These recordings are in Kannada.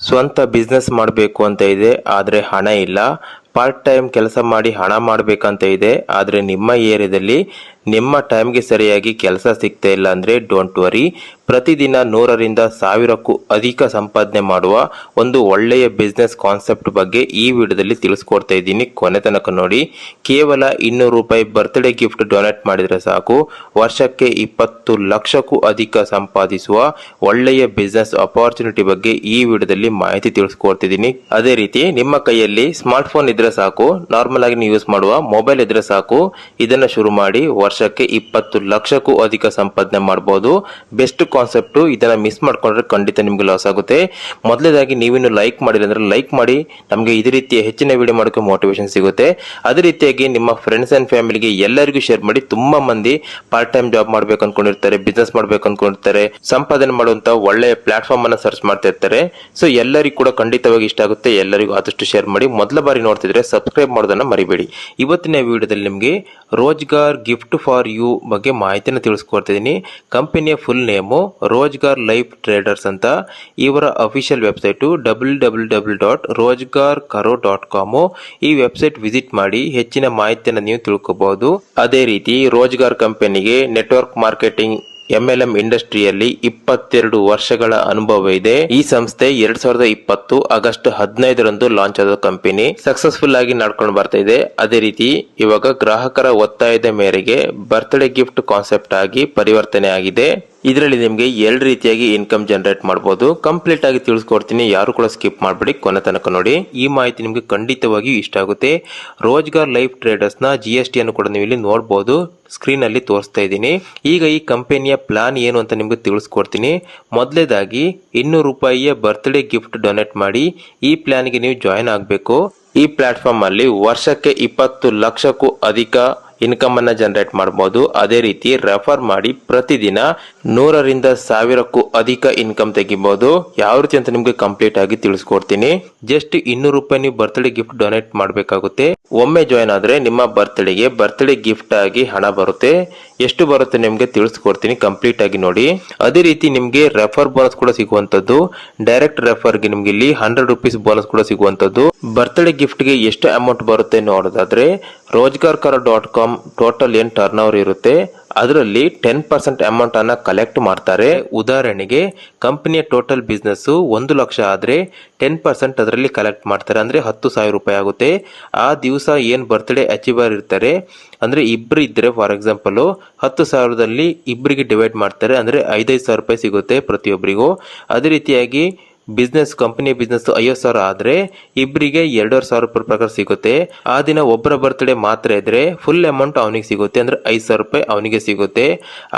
ಸ್ವಂತ ಬಿಸ್ನೆಸ್ ಮಾಡಬೇಕು ಅಂತ ಇದೆ ಆದರೆ ಹಣ ಇಲ್ಲ. ಪಾರ್ಟ್ ಟೈಮ್ ಕೆಲಸ ಮಾಡಿ ಹಣ ಮಾಡಬೇಕಂತ ಇದೆ, ಆದರೆ ನಿಮ್ಮ ಏರಿಯಾದಲ್ಲಿ ನಿಮ್ಮ ಟೈಮ್ಗೆ ಸರಿಯಾಗಿ ಕೆಲಸ ಸಿಗ್ತಾ ಇಲ್ಲ ಅಂದರೆ ಡೋಂಟ್ ವರಿ ಪ್ರತಿದಿನ ನೂರರಿಂದ ಸಾವಿರಕ್ಕೂ ಅಧಿಕ ಸಂಪಾದನೆ ಮಾಡುವ ಒಂದು ಒಳ್ಳೆಯ ಬಿಸ್ನೆಸ್ ಕಾನ್ಸೆಪ್ಟ್ ಬಗ್ಗೆ ಈ ವಿಡಿಯೋದಲ್ಲಿ ತಿಳಿಸ್ಕೊಡ್ತಾ ಇದ್ದೀನಿ. ಕೊನೆ ತನಕ ನೋಡಿ, ಕೇವಲ ಇನ್ನೂರು ರೂಪಾಯಿ ಬರ್ತ್ಡೇ ಗಿಫ್ಟ್ ಡೊನೇಟ್ ಮಾಡಿದರೆ ಸಾಕು. ವರ್ಷಕ್ಕೆ ಇಪ್ಪತ್ತು ಲಕ್ಷಕ್ಕೂ ಅಧಿಕ ಸಂಪಾದಿಸುವ ಒಳ್ಳೆಯ ಬಿಸ್ನೆಸ್ ಅಪಾರ್ಚುನಿಟಿ ಬಗ್ಗೆ ಈ ವಿಡಿಯೋದಲ್ಲಿ ಮಾಹಿತಿ ತಿಳಿಸ್ಕೊಡ್ತಿದ್ದೀನಿ. ಅದೇ ರೀತಿ, ನಿಮ್ಮ ಕೈಯಲ್ಲಿ ಸ್ಮಾರ್ಟ್ಫೋನ್ ಇದ್ರೆ ಸಾಕು. ನಾರ್ಮಲ್ ಆಗಿ ನೀವು ಯೂಸ್ ಮಾಡುವ ಮೊಬೈಲ್ ಇದ್ರೆ ಸಾಕು. ಇದನ್ನ ಶುರು ಮಾಡಿ ವರ್ಷಕ್ಕೆ ಇಪ್ಪತ್ತು ಲಕ್ಷಕ್ಕೂ ಅಧಿಕ ಸಂಪಾದನೆ ಮಾಡಬಹುದು ಬೆಸ್ಟ್ ಕಾನ್ಸೆಪ್ಟ್ ಇದನ್ನ ಮಿಸ್ ಮಾಡ್ಕೊಂಡ್ರೆ ಖಂಡಿತ ನಿಮ್ಗೆ ಲಾಸ್ ಆಗುತ್ತೆ. ಮೊದಲೇದಾಗಿ ನೀವಿನ್ನು ಲೈಕ್ ಮಾಡಿಲ್ಲ ಅಂದ್ರೆ ಲೈಕ್ ಮಾಡಿ. ನಮಗೆ ಇದೇ ರೀತಿಯ ಹೆಚ್ಚಿನ ವಿಡಿಯೋ ಮಾಡೋಕೆ ಮೋಟಿವೇಶನ್ ಸಿಗುತ್ತೆ. ಅದೇ ರೀತಿಯಾಗಿ ನಿಮ್ಮ ಫ್ರೆಂಡ್ಸ್ ಅಂಡ್ ಫ್ಯಾಮಿಲಿಗೆ ಎಲ್ಲರಿಗೂ ಶೇರ್ ಮಾಡಿ ತುಂಬಾ ಮಂದಿ ಪಾರ್ಟ್ ಟೈಮ್ ಜಾಬ್ ಮಾಡ್ಬೇಕು ಅನ್ಕೊಂಡಿರ್ತಾರೆ ಬಿಸ್ನೆಸ್ ಮಾಡ್ಬೇಕು ಅನ್ಕೊಂಡಿರ್ತಾರೆ, ಸಂಪಾದನೆ ಮಾಡುವಂತ ಒಳ್ಳೆಯ ಪ್ಲಾಟ್ಫಾರ್ಮ್ ಅನ್ನ ಸರ್ಚ್ ಮಾಡ್ತಾ ಇರ್ತಾರೆ. ಸೊ ಎಲ್ಲರಿಗೂ ಕೂಡ ಖಂಡಿತವಾಗಿ ಇಷ್ಟ ಆಗುತ್ತೆ. ಎಲ್ಲರಿಗೂ ಆದಷ್ಟು ಶೇರ್ ಮಾಡಿ. ಮೊದಲ ಬಾರಿ ನೋಡ್ತಿದ್ರೆ ಸಬ್ಸ್ಕ್ರೈಬ್ ಮಾಡೋದನ್ನ ಮರಿಬೇಡಿ. ಇವತ್ತಿನ ವಿಡಿಯೋದಲ್ಲಿ ನಿಮಗೆ ರೋಜ್ಗಾರ್ ಗಿಫ್ಟ್ ಫಾರ್ ಯು ಬಗ್ಗೆ ಮಾಹಿತಿಯನ್ನು ತಿಳಿಸ್ಕೊಡ್ತಿದ್ದೀನಿ ಕಂಪನಿಯ full name Rozgar life traders ಅಂತ ಇವರ ಅಫಿಷಿಯಲ್ ವೆಬ್ಸೈಟು ಡಬ್ಲ್ಯೂ ಈ ವೆಬ್ಸೈಟ್ ವಿಸಿಟ್ ಮಾಡಿ ಹೆಚ್ಚಿನ ಮಾಹಿತಿಯನ್ನು ನೀವು ತಿಳ್ಕೋಬಹುದು. ಅದೇ ರೀತಿ ರೋಜ್ಗಾರ್ ಕಂಪನಿಗೆ ನೆಟ್ವರ್ಕ್ ಮಾರ್ಕೆಟಿಂಗ್ ಎಂಎಲ್ಎಂ ಇಂಡಸ್ಟ್ರಿಯಲ್ಲಿ ಇಪ್ಪತ್ತೆರಡು ವರ್ಷಗಳ ಅನುಭವ ಇದೆ. ಈ ಸಂಸ್ಥೆ ಎರಡ್ ಸಾವಿರದ ಇಪ್ಪತ್ತು ಆಗಸ್ಟ್ ಹದಿನೈದರಂದು ಲಾಂಚ್ ಆದ ಕಂಪನಿ. ಸಕ್ಸಸ್ಫುಲ್ ಆಗಿ ನಡ್ಕೊಂಡು ಬರ್ತಾ ಇದೆ. ಅದೇ ರೀತಿ ಇವಾಗ ಗ್ರಾಹಕರ ಒತ್ತಾಯದ ಮೇರೆಗೆ ಬರ್ತ್ಡೇ ಗಿಫ್ಟ್ ಕಾನ್ಸೆಪ್ಟ್ ಆಗಿ ಪರಿವರ್ತನೆ ಆಗಿದೆ. ಇದರಲ್ಲಿ ನಿಮಗೆ ಎರಡು ರೀತಿಯಾಗಿ ಇನ್ಕಮ್ ಜನರೇಟ್ ಮಾಡಬಹುದು ಕಂಪ್ಲೀಟ್ ಆಗಿ ತಿಳಿಸ್ಕೊಡ್ತೀನಿ. ಯಾರು ಕೂಡ ಸ್ಕಿಪ್ ಮಾಡಬೇಡಿ. ಕೊನೆ ತನಕ ನೋಡಿ. ಈ ಮಾಹಿತಿ ನಿಮಗೆ ಖಂಡಿತವಾಗಿಯೂ ಇಷ್ಟ ಆಗುತ್ತೆ. ರೋಜ್ಗಾರ್ ಲೈಫ್ ಟ್ರೇಡರ್ಸ್ನ ಜಿ ಎಸ್ ಟಿಯನ್ನು ಕೂಡ ನೀವು ಇಲ್ಲಿ ನೋಡಬಹುದು ಸ್ಕ್ರೀನ್ ಅಲ್ಲಿ ತೋರಿಸ್ತಾ ಇದ್ದೀನಿ. ಈಗ ಈ ಕಂಪನಿಯ ಪ್ಲಾನ್ ಏನು ಅಂತ ನಿಮಗೆ ತಿಳಿಸ್ಕೊಡ್ತೀನಿ. ಮೊದಲೇದಾಗಿ ಇನ್ನೂರು ರೂಪಾಯಿಯ ಬರ್ತ್ಡೇ ಗಿಫ್ಟ್ ಡೊನೇಟ್ ಮಾಡಿ ಈ ಪ್ಲಾನ್ಗೆ ನೀವು ಜಾಯಿನ್ ಆಗಬೇಕು. ಈ ಪ್ಲಾಟ್ಫಾರ್ಮ್ ಅಲ್ಲಿ ವರ್ಷಕ್ಕೆ ಇಪ್ಪತ್ತು ಲಕ್ಷಕ್ಕೂ ಅಧಿಕ ಇನ್ಕಮ್ ಅನ್ನ ಜನರೇಟ್ ಮಾಡಬಹುದು ಅದೇ ರೀತಿ ರೆಫರ್ ಮಾಡಿ ಪ್ರತಿದಿನ ನೂರರಿಂದ ಸಾವಿರಕ್ಕೂ ಅಧಿಕ ಇನ್ಕಮ್ ತೆಗಿಬಹುದು ಯಾವ ರೀತಿ ಅಂತ ನಿಮ್ಗೆ ಕಂಪ್ಲೀಟ್ ಆಗಿ ತಿಳಿಸ್ಕೊಡ್ತೀನಿ. ಜಸ್ಟ್ ಇನ್ನೂರು ರೂಪಾಯಿ ನೀವು ಬರ್ತ್ಡೇ ಗಿಫ್ಟ್ ಡೊನೇಟ್ ಮಾಡಬೇಕಾಗುತ್ತೆ. ಒಮ್ಮೆ ಜಾಯ್ನ್ ಆದ್ರೆ ನಿಮ್ಮ ಬರ್ತ್ಡೇಗೆ ಬರ್ತ್ಡೇ ಗಿಫ್ಟ್ ಆಗಿ ಹಣ ಬರುತ್ತೆ. ಎಷ್ಟು ಬರುತ್ತೆ ನಿಮ್ಗೆ ತಿಳಿಸ್ಕೊಡ್ತೀನಿ ಕಂಪ್ಲೀಟ್ ಆಗಿ ನೋಡಿ. ಅದೇ ರೀತಿ ನಿಮ್ಗೆ ರೆಫರ್ ಬೋನಸ್ ಕೂಡ ಸಿಗುವಂತದ್ದು ಡೈರೆಕ್ಟ್ ರೆಫರ್ಗೆ ನಿಮ್ಗೆ ಇಲ್ಲಿ ಹಂಡ್ರೆಡ್ ರುಪೀಸ್ ಬೋನಸ್ ಕೂಡ ಸಿಗುವಂತದ್ದು ಬರ್ತ್ಡೇ ಗಿಫ್ಟ್ಗೆ ಎಷ್ಟು ಅಮೌಂಟ್ ಬರುತ್ತೆ ನೋಡೋದಾದ್ರೆ ರೋಜ್ಗಾರ್ ಡಾಟ್ ಕಾಮ್ ಟೋಟಲ್ ಏನ್ ಟರ್ನ್ ಓವರ್ ಇರುತ್ತೆ, ಅದರಲ್ಲಿ ಟೆನ್ ಪರ್ಸೆಂಟ್ ಅಮೌಂಟ್ ಅನ್ನ ಕಲೆಕ್ಟ್ ಮಾಡ್ತಾರೆ. ಉದಾಹರಣೆಗೆ ಕಂಪನಿಯ ಟೋಟಲ್ ಬಿಸ್ನೆಸ್ ಒಂದು ಲಕ್ಷ ಆದ್ರೆ ಟೆನ್ ಪರ್ಸೆಂಟ್ ಅದರಲ್ಲಿ ಕಲೆಕ್ಟ್ ಮಾಡ್ತಾರೆ. ಅಂದ್ರೆ ಹತ್ತು ಸಾವಿರ ರೂಪಾಯಿ ಆಗುತ್ತೆ. ಆ ದಿವಸ ಏನ್ ಬರ್ತ್ಡೇ ಅಚೀವರ್ ಇರ್ತಾರೆ, ಅಂದ್ರೆ ಇಬ್ರು ಇದ್ರೆ ಫಾರ್ ಎಕ್ಸಾಂಪಲ್ ಹತ್ತು ಸಾವಿರದಲ್ಲಿ ಇಬ್ಬರಿಗೆ ಡಿವೈಡ್ ಮಾಡ್ತಾರೆ. ಅಂದ್ರೆ ಐದೈದು ಸಾವಿರ ರೂಪಾಯಿ ಸಿಗುತ್ತೆ ಪ್ರತಿಯೊಬ್ಬರಿಗೂ ಅದೇ ರೀತಿಯಾಗಿ ಬಿಸ್ನೆಸ್ ಕಂಪನಿ ಬಿಸ್ನೆಸ್ ಐವತ್ತು ಸಾವಿರ ಆದರೆ ಇಬ್ಬರಿಗೆ ಎರಡೂವರೆ ಸಾವಿರ ರೂಪಾಯಿ ಪ್ರಕಾರ ಸಿಗುತ್ತೆ. ಆ ದಿನ ಒಬ್ಬರ ಬರ್ತ್ಡೇ ಮಾತ್ರ ಇದ್ರೆ ಫುಲ್ ಅಮೌಂಟ್ ಅವನಿಗೆ ಸಿಗುತ್ತೆ. ಅಂದ್ರೆ ಐದು ಸಾವಿರ ರೂಪಾಯಿ ಅವನಿಗೆ ಸಿಗುತ್ತೆ.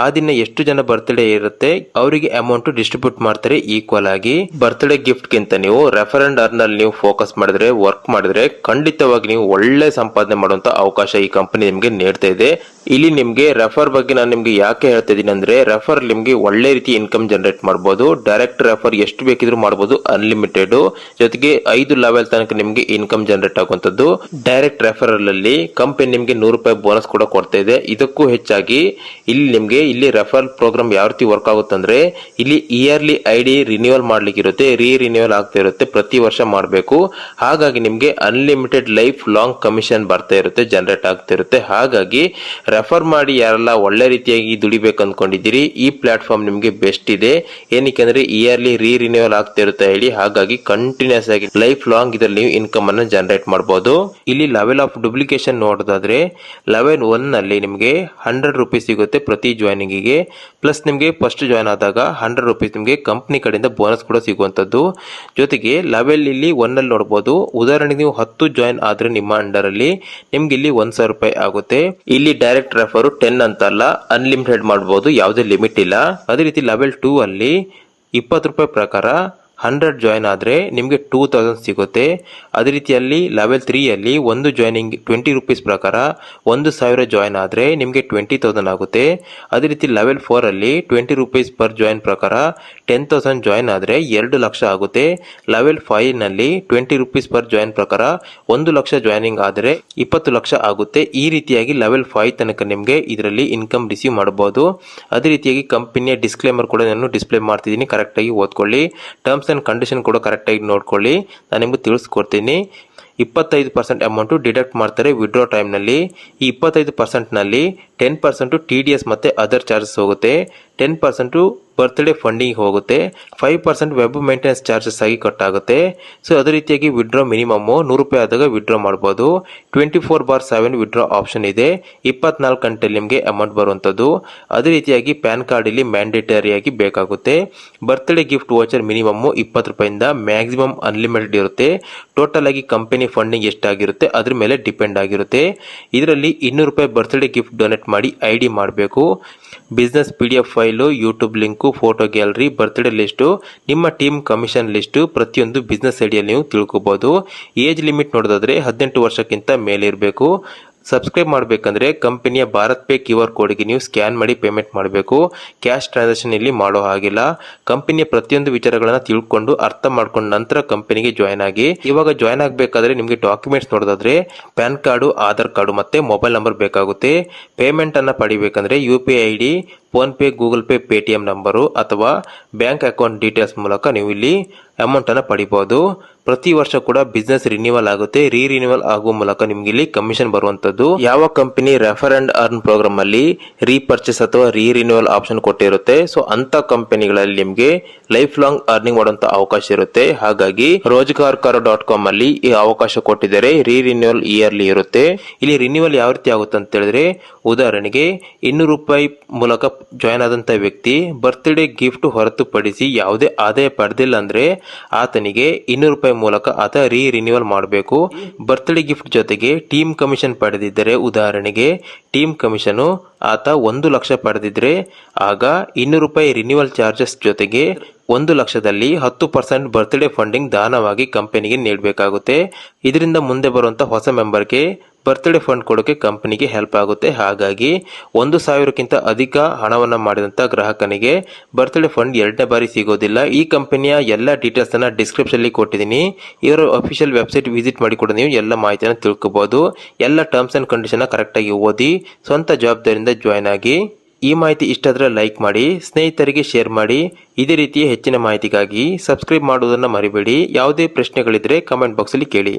ಆ ದಿನ ಎಷ್ಟು ಜನ ಬರ್ತ್ಡೇ ಇರುತ್ತೆ, ಅವರಿಗೆ ಅಮೌಂಟ್ ಡಿಸ್ಟ್ರಿಬ್ಯೂಟ್ ಮಾಡ್ತಾರೆ ಈಕ್ವಲ್ ಆಗಿ. ಬರ್ತ್ಡೇ ಗಿಫ್ಟ್ ಗಿಂತ ನೀವು ರೆಫರೆಂಡ್ ಅಂಡ್ ಅರ್ನಲ್ಲಿ ನೀವು ಫೋಕಸ್ ಮಾಡಿದ್ರೆ ವರ್ಕ್ ಮಾಡಿದ್ರೆ ಖಂಡಿತವಾಗಿ ನೀವು ಒಳ್ಳೆ ಸಂಪಾದನೆ ಮಾಡುವಂತ ಅವಕಾಶ ಈ ಕಂಪನಿ ನಿಮಗೆ ನೀಡ್ತಾ ಇದೆ. ಇಲ್ಲಿ ನಿಮ್ಗೆ ರೆಫರ್ ಬಗ್ಗೆ ನಾನು ನಿಮ್ಗೆ ಯಾಕೆ ಹೇಳ್ತಾ ಇದೀನಿ ಅಂದ್ರೆ ರೆಫರ್ ನಿಮ್ಗೆ ಒಳ್ಳೆ ರೀತಿ ಇನ್ಕಮ್ ಜನರೇಟ್ ಮಾಡಬಹುದು ಡೈರೆಕ್ಟ್ ರೆಫರ್ ಎಷ್ಟು ಬೇಕಿದ್ರು ಮಾಡಬಹುದು ಅನ್ಲಿಮಿಟೆಡ್ ಜೊತೆಗೆ ಐದು ಲೆವೆಲ್ ತನಕ ನಿಮ್ಗೆ ಇನ್ಕಮ್ ಜನರೇಟ್ ಆಗುವಂತದ್ದು ಡೈರೆಕ್ಟ್ ರೆಫರಲ್ ಅಲ್ಲಿ ಕಂಪನಿ ನಿಮ್ಗೆ ನೂರು ರೂಪಾಯಿ ಬೋನಸ್ ಕೂಡ ಕೊಡ್ತಾ ಇದೆ. ಇದಕ್ಕೂ ಹೆಚ್ಚಾಗಿ ಇಲ್ಲಿ ನಿಮ್ಗೆ ಇಲ್ಲಿ ರೆಫರಲ್ ಪ್ರೋಗ್ರಾಮ್ ಯಾವ ರೀತಿ ವರ್ಕ್ ಆಗುತ್ತೆ ಅಂದ್ರೆ, ಇಲ್ಲಿ ಇಯರ್ಲಿ ಐ ಡಿ ರಿನ್ಯೂವಲ್ ಮಾಡ್ಲಿಕ್ಕೆ ಇರುತ್ತೆ ರೀ ರಿನ್ಯೂವಲ್ ಆಗ್ತಾ ಇರುತ್ತೆ, ಪ್ರತಿ ವರ್ಷ ಮಾಡಬೇಕು. ಹಾಗಾಗಿ ನಿಮ್ಗೆ ಅನ್ಲಿಮಿಟೆಡ್ ಲೈಫ್ ಲಾಂಗ್ ಕಮಿಷನ್ ಬರ್ತಾ ಇರುತ್ತೆ ಜನರೇಟ್ ಆಗ್ತಾ ಇರುತ್ತೆ. ಹಾಗಾಗಿ ರೆಫರ್ ಮಾಡಿ ಯಾರೆಲ್ಲ ಒಳ್ಳೆ ರೀತಿಯಾಗಿ ದುಡಿಬೇಕು ಅಂದ್ಕೊಂಡಿದ್ದೀರಿ ಈ ಪ್ಲಾಟ್ಫಾರ್ಮ್ ನಿಮಗೆ ಬೆಸ್ಟ್ ಇದೆ. ಏನಕ್ಕೆ ಅಂದ್ರೆ ಇಯರ್ಲಿ ರೀ ರಿನ್ಯೂವಲ್ ಆಗ್ತಾ ಇರುತ್ತೆ ಹೇಳಿ. ಹಾಗಾಗಿ ಕಂಟಿನ್ಯೂಸ್ ಆಗಿ ಲೈಫ್ ಲಾಂಗ್ ಇದರಲ್ಲಿ ನೀವು ಇನ್ಕಮ್ ಅನ್ನು ಜನರೇಟ್ ಮಾಡಬಹುದು ಇಲ್ಲಿ ಲೆವೆಲ್ ಆಫ್ ಡುಪ್ಲಿಕೇಶನ್ ನೋಡೋದಾದ್ರೆ ಲೆವೆಲ್ ಒನ್ನಲ್ಲಿ ನಿಮಗೆ ಹಂಡ್ರೆಡ್ ರುಪೀಸ್ ಸಿಗುತ್ತೆ ಪ್ರತಿ ಜಾಯ್ನಿಂಗ್ಗೆ. ಪ್ಲಸ್ ನಿಮಗೆ ಫಸ್ಟ್ ಜಾಯ್ನ್ ಆದಾಗ ಹಂಡ್ರೆಡ್ ರುಪೀಸ್ ನಿಮಗೆ ಕಂಪ್ನಿ ಕಡೆಯಿಂದ ಬೋನಸ್ ಕೂಡ ಸಿಗುವಂತದ್ದು ಜೊತೆಗೆ ಲೆವೆಲ್ ಇಲ್ಲಿ ಒನ್ ಅಲ್ಲಿ ನೋಡಬಹುದು ಉದಾಹರಣೆಗೆ ನೀವು ಹತ್ತು ಜಾಯ್ನ್ ಆದ್ರೆ ನಿಮ್ಮ ಅಂಡರ್ ಅಲ್ಲಿ ನಿಮ್ಗೆ ಇಲ್ಲಿ ಒಂದ್ ಸಾವಿರ ರೂಪಾಯಿ ಆಗುತ್ತೆ. ಇಲ್ಲಿ ಡೈರೆಕ್ಟ್ ರೆಫರ್ ಟೆನ್ ಅಂತಲ್ಲ ಅನ್ಲಿಮಿಟೆಡ್ ಮಾಡಬಹುದು ಯಾವುದೇ ಲಿಮಿಟ್ ಇಲ್ಲ. ಅದೇ ರೀತಿ ಲೆವೆಲ್ ಟೂ ಅಲ್ಲಿ ಇಪ್ಪತ್ತು ರೂಪಾಯಿ ಪ್ರಕಾರ ಹಂಡ್ರೆಡ್ ಜಾಯ್ನ್ ಆದರೆ ನಿಮಗೆ ಟೂ ತೌಸಂಡ್ ಸಿಗುತ್ತೆ. ಅದೇ ರೀತಿಯಲ್ಲಿ ಲೆವೆಲ್ ತ್ರೀಯಲ್ಲಿ ಒಂದು ಜಾಯ್ನಿಂಗ್ ಟ್ವೆಂಟಿ ರುಪೀಸ್ ಪ್ರಕಾರ ಒಂದು ಸಾವಿರ ಜಾಯ್ನ್ ಆದರೆ ನಿಮಗೆ ಟ್ವೆಂಟಿ ತೌಸಂಡ್ ಆಗುತ್ತೆ. ಅದೇ ರೀತಿ ಲೆವೆಲ್ ಫೋರಲ್ಲಿ ಟ್ವೆಂಟಿ ರುಪೀಸ್ ಪರ್ ಜಾಯ್ನ್ ಪ್ರಕಾರ ಟೆನ್ ತೌಸಂಡ್ ಜಾಯ್ನ್ ಆದರೆ ಎರಡು ಲಕ್ಷ ಆಗುತ್ತೆ. ಲೆವೆಲ್ ಫೈವ್ನಲ್ಲಿ ಟ್ವೆಂಟಿ ರುಪೀಸ್ ಪರ್ ಜಾಯ್ನ್ ಪ್ರಕಾರ ಒಂದು ಲಕ್ಷ ಜಾಯ್ನಿಂಗ್ ಆದರೆ ಇಪ್ಪತ್ತು ಲಕ್ಷ ಆಗುತ್ತೆ. ಈ ರೀತಿಯಾಗಿ ಲೆವೆಲ್ ಫೈವ್ ತನಕ ನಿಮಗೆ ಇದರಲ್ಲಿ ಇನ್ಕಮ್ ರಿಸೀವ್ ಮಾಡಬಹುದು. ಅದೇ ರೀತಿಯಾಗಿ ಕಂಪನಿಯ ಡಿಸ್ಕ್ಲೇಮರ್ ಕೂಡ ನಾನು ಡಿಸ್ಪ್ಲೇ ಮಾಡ್ತಿದ್ದೀನಿ. ಕರೆಕ್ಟಾಗಿ ಓದ್ಕೊಳ್ಳಿ. ಟರ್ಮ್ಸ್ ಟರ್ಮ್ಸ್ ಆ್ಯಂಡ್ ಕಂಡೀಷನ್ ಕೂಡ ಕರೆಕ್ಟಾಗಿ ನೋಡ್ಕೊಳ್ಳಿ. ನಾನು ನಿಮಗೆ ತಿಳಿಸ್ಕೊಡ್ತೀನಿ. ಇಪ್ಪತ್ತೈದು ಪರ್ಸೆಂಟ್ ಅಮೌಂಟು ಡಿಡಕ್ಟ್ ಮಾಡ್ತಾರೆ ವಿಡ್ರಾ ಟೈಮ್ನಲ್ಲಿ ಈ ಇಪ್ಪತ್ತೈದು ಪರ್ಸೆಂಟ್ನಲ್ಲಿ ten percent T D S ಮತ್ತು ಅದರ್ ಚಾರ್ಜಸ್ ಹೋಗುತ್ತೆ. ಟೆನ್ ಪರ್ಸೆಂಟು ಬರ್ತ್ಡೇ ಫಂಡಿಂಗ್ ಹೋಗುತ್ತೆ. Five percent web maintenance charges ಆಗಿ ಕಟ್ ಆಗುತ್ತೆ ಸೊ ಅದೇ ರೀತಿಯಾಗಿ ವಿಡ್ರಾ ಮಿನಿಮಮ್ಮು ನೂರು ರೂಪಾಯಿ ಆದಾಗ ವಿಡ್ರಾ ಮಾಡ್ಬೋದು. Twenty four by seven withdraw option ಇದೆ. ಇಪ್ಪತ್ನಾಲ್ಕು ಗಂಟೆಲಿ ನಿಮಗೆ ಅಮೌಂಟ್ ಬರುವಂಥದ್ದು. ಅದೇ ರೀತಿಯಾಗಿ ಪ್ಯಾನ್ ಕಾರ್ಡ್ ಇಲ್ಲಿ ಮ್ಯಾಂಡೇಟರಿಯಾಗಿ ಬೇಕಾಗುತ್ತೆ. ಬರ್ತ್ಡೇ ಗಿಫ್ಟ್ ವಾಚರ್ ಮಿನಿಮಮ್ಮು ಇಪ್ಪತ್ತು ರೂಪಾಯಿಂದ ಮ್ಯಾಕ್ಸಿಮಮ್ ಅನ್ಲಿಮಿಟೆಡ್ ಇರುತ್ತೆ. ಟೋಟಲ್ ಆಗಿ ಕಂಪನಿ ಫಂಡಿಂಗ್ ಎಷ್ಟಾಗಿರುತ್ತೆ? ಅದ್ರ ಮೇಲೆ ಡಿಪೆಂಡ್ ಆಗಿರುತ್ತೆ. ಇದರಲ್ಲಿ ಇನ್ನೂರು ರೂಪಾಯಿ ಬರ್ತ್ಡೇ ಗಿಫ್ಟ್ ಡೊನೇಟ್ ಮಾಡಿ ಐ ಡಿ ಮಾಡಬೇಕು. Business P D F file, YouTube link, photo gallery, birthday list, ನಿಮ್ಮ ಟೀಮ್ ಕಮಿಷನ್ ಲಿಸ್ಟು, ಪ್ರತಿಯೊಂದು ಬಿಸ್ನೆಸ್ ಐಡಿಯಲ್ಲಿ ನೀವು ತಿಳ್ಕೊಬೋದು. ಏಜ್ ಲಿಮಿಟ್ ನೋಡೋದಾದ್ರೆ ಹದಿನೆಂಟು ವರ್ಷಕ್ಕಿಂತ ಮೇಲೆ ಇರಬೇಕು ಸಬ್ಸ್ಕ್ರೈಬ್ ಮಾಡಬೇಕಂದ್ರೆ ಕಂಪನಿಯ ಭಾರತ್ ಪೇ ಕ್ಯೂ ಆರ್ ಕೋಡ್ಗೆ ನೀವು ಸ್ಕ್ಯಾನ್ ಮಾಡಿ ಪೇಮೆಂಟ್ ಮಾಡಬೇಕು. ಕ್ಯಾಶ್ ಟ್ರಾನ್ಸಾಕ್ಷನ್ ಇಲ್ಲಿ ಮಾಡೋ ಹಾಗಿಲ್ಲ. ಕಂಪನಿಯ ಪ್ರತಿಯೊಂದು ವಿಚಾರಗಳನ್ನು ತಿಳ್ಕೊಂಡು ಅರ್ಥ ಮಾಡ್ಕೊಂಡ ನಂತರ ಕಂಪನಿಗೆ ಜಾಯ್ನ್ ಆಗಿ. ಇವಾಗ ಜಾಯ್ನ್ ಆಗಬೇಕಾದ್ರೆ ನಿಮಗೆ ಡಾಕ್ಯುಮೆಂಟ್ಸ್ ನೋಡೋದಾದ್ರೆ ಪ್ಯಾನ್ ಕಾರ್ಡು, ಆಧಾರ್ ಕಾರ್ಡು ಮತ್ತೆ ಮೊಬೈಲ್ ನಂಬರ್ ಬೇಕಾಗುತ್ತೆ. ಪೇಮೆಂಟ್ ಅನ್ನ ಪಡಿಬೇಕಂದ್ರೆ U P I D PhonePe, Google Pay, Paytm number ಅಥವಾ ಬ್ಯಾಂಕ್ ಅಕೌಂಟ್ ಡೀಟೇಲ್ಸ್ ಮೂಲಕ ನೀವು ಇಲ್ಲಿ ಅಮೌಂಟ್ ಅನ್ನ ಪಡಿಬಹುದು ಪ್ರತಿ ವರ್ಷ ಕೂಡ ಬಿಸ್ನೆಸ್ ರಿನ್ಯೂವಲ್ ಆಗುತ್ತೆ. ರೀ ರಿನ್ಯೂವಲ್ ಆಗುವ ಮೂಲಕ ನಿಮ್ಗೆ ಇಲ್ಲಿ ಕಮಿಷನ್ ಬರುವಂತದ್ದು ಯಾವ company refer and earn programme ಅಲ್ಲಿ ರೀಪರ್ಚೇಸ್ ಅಥವಾ ರೀ ರಿನ್ಯೂವಲ್ ಆಪ್ಷನ್ ಕೊಟ್ಟಿರುತ್ತೆ ಸೊ ಅಂತ ಕಂಪನಿಗಳಲ್ಲಿ ನಿಮ್ಗೆ ಲೈಫ್ ಲಾಂಗ್ ಅರ್ನಿಂಗ್ ಮಾಡುವಂತ ಅವಕಾಶ ಇರುತ್ತೆ. ಹಾಗಾಗಿ ರೋಜ್ಗಾರ್ ಕರ್ ಡಾಟ್ ಕಾಮ್ ಅಲ್ಲಿ ಈ ಅವಕಾಶ ಕೊಟ್ಟಿದ್ದಾರೆ. ರೀ ರಿನ್ಯೂವಲ್ ಇಯರ್ಲಿ ಇರುತ್ತೆ. ಇಲ್ಲಿ ರಿನ್ಯೂವಲ್ ಯಾವ ರೀತಿ ಆಗುತ್ತೆ ಅಂತ ಹೇಳಿದ್ರೆ, ಉದಾಹರಣೆಗೆ ಇನ್ನೂರು ರೂಪಾಯಿ ಮೂಲಕ ಜಾಯ್ನ್ ಆದಂತ ವ್ಯಕ್ತಿ ಬರ್ತ್ಡೇ ಗಿಫ್ಟ್ ಹೊರತುಪಡಿಸಿ ಯಾವುದೇ ಆದಾಯ ಪಡೆದಿಲ್ಲ ಅಂದರೆ ಆತನಿಗೆ ಇನ್ನೂರು ರೂಪಾಯಿ ಮೂಲಕ ಆತ ರೀ ರಿನ್ಯೂವಲ್ ಮಾಡಬೇಕು. ಬರ್ತ್ಡೇ ಗಿಫ್ಟ್ ಜೊತೆಗೆ ಟೀಮ್ ಕಮಿಷನ್ ಪಡೆದಿದ್ದರೆ ಉದಾಹರಣೆಗೆ ಟೀಮ್ ಕಮಿಷನ್ ಆತ ಒಂದು ಲಕ್ಷ ಪಡೆದಿದ್ದರೆ ಆಗ ಇನ್ನೂರು ರೂಪಾಯಿ ರಿನ್ಯೂವಲ್ ಚಾರ್ಜಸ್ ಜೊತೆಗೆ ಒಂದು ಲಕ್ಷದಲ್ಲಿ ಹತ್ತು ಪರ್ಸೆಂಟ್ ಬರ್ತ್ಡೇ ಫಂಡಿಂಗ್ ದಾನವಾಗಿ ಕಂಪನಿಗೆ ನೀಡಬೇಕಾಗುತ್ತೆ. ಇದರಿಂದ ಮುಂದೆ ಬರುವಂಥ ಹೊಸ ಮೆಂಬರ್ಗೆ ಬರ್ತ್ಡೇ ಫಂಡ್ ಕೊಡೋಕೆ ಕಂಪನಿಗೆ ಹೆಲ್ಪ್ ಆಗುತ್ತೆ. ಹಾಗಾಗಿ ಒಂದು ಸಾವಿರಕ್ಕಿಂತ ಅಧಿಕ ಹಣವನ್ನು ಮಾಡಿದಂಥ ಗ್ರಾಹಕನಿಗೆ ಬರ್ತ್ಡೇ ಫಂಡ್ ಎರಡನೇ ಬಾರಿ ಸಿಗೋದಿಲ್ಲ. ಈ ಕಂಪನಿಯ ಎಲ್ಲ ಡೀಟೇಲ್ಸನ್ನು ಡಿಸ್ಕ್ರಿಪ್ಷನ್ಲ್ಲಿ ಕೊಟ್ಟಿದ್ದೀನಿ. ಇವರ ಅಫಿಷಿಯಲ್ ವೆಬ್ಸೈಟ್ ವಿಸಿಟ್ ಮಾಡಿ ಕೂಡ ನೀವು ಎಲ್ಲ ಮಾಹಿತಿಯನ್ನು ತಿಳ್ಕೊಬೋದು. ಎಲ್ಲ ಟರ್ಮ್ಸ್ ಆ್ಯಂಡ್ ಕಂಡೀಷನ್ನ ಕರೆಕ್ಟಾಗಿ ಓದಿ, ಸ್ವಂತ ಜವಾಬ್ದಾರಿಯಿಂದ ಜಾಯ್ನ್ ಆಗಿ. ಈ ಮಾಹಿತಿ ಇಷ್ಟ ಆದರೆ ಲೈಕ್ ಮಾಡಿ, ಸ್ನೇಹಿತರಿಗೆ ಶೇರ್ ಮಾಡಿ. ಇದೇ ರೀತಿಯ ಹೆಚ್ಚಿನ ಮಾಹಿತಿಗಾಗಿ ಸಬ್ಸ್ಕ್ರೈಬ್ ಮಾಡುವುದನ್ನು ಮರಿಬೇಡಿ. ಯಾವುದೇ ಪ್ರಶ್ನೆಗಳಿದ್ದರೆ ಕಮೆಂಟ್ ಬಾಕ್ಸಲ್ಲಿ ಕೇಳಿ.